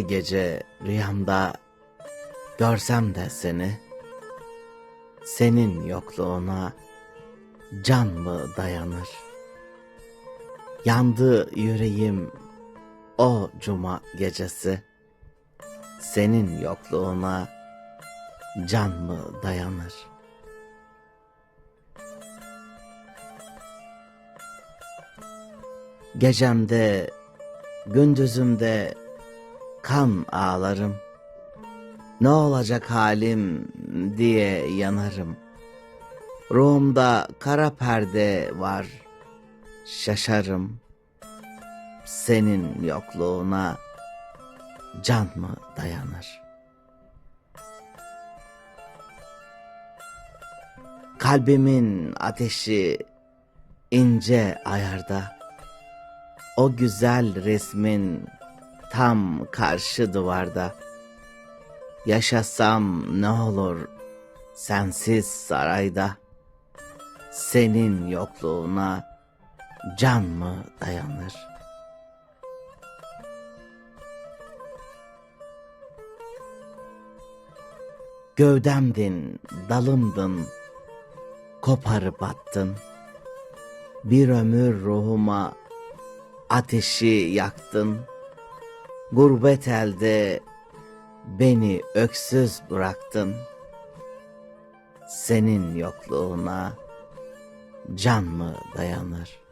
gece rüyamda görsem de seni, senin yokluğuna can mı dayanır? Yandı yüreğim o cuma gecesi, senin yokluğuna can mı dayanır? Gecemde, gündüzümde kan ağlarım. Ne olacak halim diye yanarım. Ruhumda kara perde var, şaşarım. Senin yokluğuna can mı dayanır? Kalbimin ateşi ince ayarda. O güzel resmin tam karşı duvarda. Yaşasam ne olur sensiz sarayda. Senin yokluğuna can mı dayanır? Gövdemdin, dalımdın, koparıp attın. Bir ömür ruhuma ateşi yaktın. Gurbet elde beni öksüz bıraktın. Senin yokluğuna can mı dayanır?